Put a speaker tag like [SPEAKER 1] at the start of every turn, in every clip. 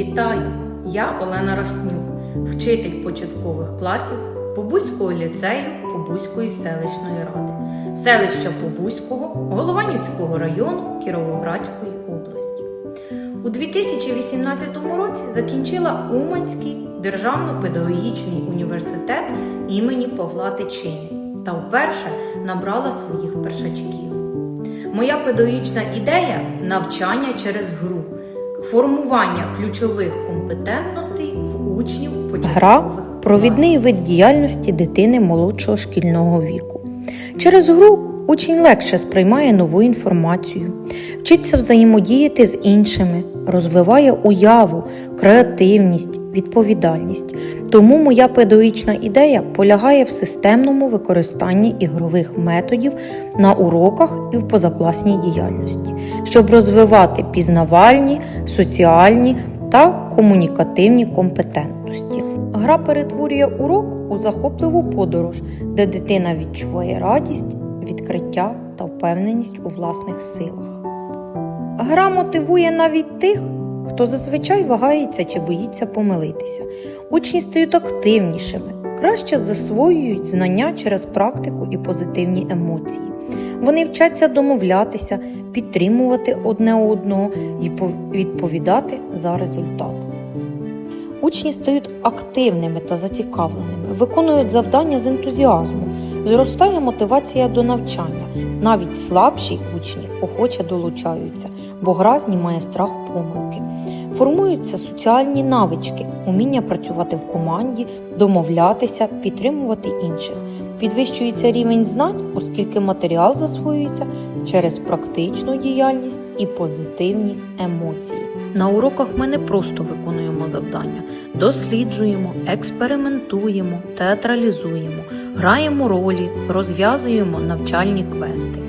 [SPEAKER 1] Вітаю! Я Олена Роснюк, вчитель початкових класів Побузького ліцею Побузької селищної ради, селища Побузького Голованівського району Кіровоградської області. У 2018 році закінчила Уманський державно-педагогічний університет імені Павла Тичини та вперше набрала своїх першачків. Моя педагогічна ідея навчання через гру, формування ключових компетентностей в учнів початкових
[SPEAKER 2] Гра провідний вид діяльності дитини молодшого шкільного віку. Через гру учень легше сприймає нову інформацію, вчиться взаємодіяти з іншими, розвиває уяву, креативність, відповідальність. Тому моя педагогічна ідея полягає в системному використанні ігрових методів на уроках і в позакласній діяльності, щоб розвивати пізнавальні, соціальні та комунікативні компетентності. Гра перетворює урок у захопливу подорож, де дитина відчуває радість, відкриття та впевненість у власних силах. Гра мотивує навіть тих, хто зазвичай вагається чи боїться помилитися. Учні стають активнішими, краще засвоюють знання через практику і позитивні емоції. Вони вчаться домовлятися, підтримувати одне одного і відповідати за результат. Учні стають активними та зацікавленими, виконують завдання з ентузіазмом, зростає мотивація до навчання. Навіть слабші учні охоче долучаються, бо гра знімає страх помилки. Формуються соціальні навички, уміння працювати в команді, домовлятися, підтримувати інших. Підвищується рівень знань, оскільки матеріал засвоюється через практичну діяльність і позитивні емоції. На уроках ми не просто виконуємо завдання, досліджуємо, експериментуємо, театралізуємо, граємо ролі, розв'язуємо навчальні квести.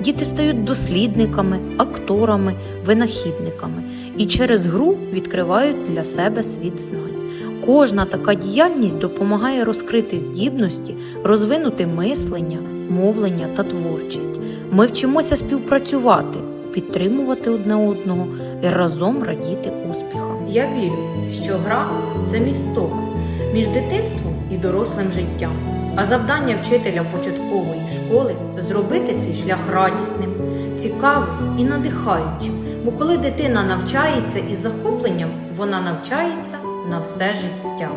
[SPEAKER 2] Діти стають дослідниками, акторами, винахідниками і через гру відкривають для себе світ знань. Кожна така діяльність допомагає розкрити здібності, розвинути мислення, мовлення та творчість. Ми вчимося співпрацювати, підтримувати одне одного і разом радіти успіхам.
[SPEAKER 1] Я вірю, що гра це місток між дитинством і дорослим життям. А завдання вчителя початкової школи зробити цей шлях радісним, цікавим і надихаючим. Бо коли дитина навчається із захопленням, вона навчається на все життя.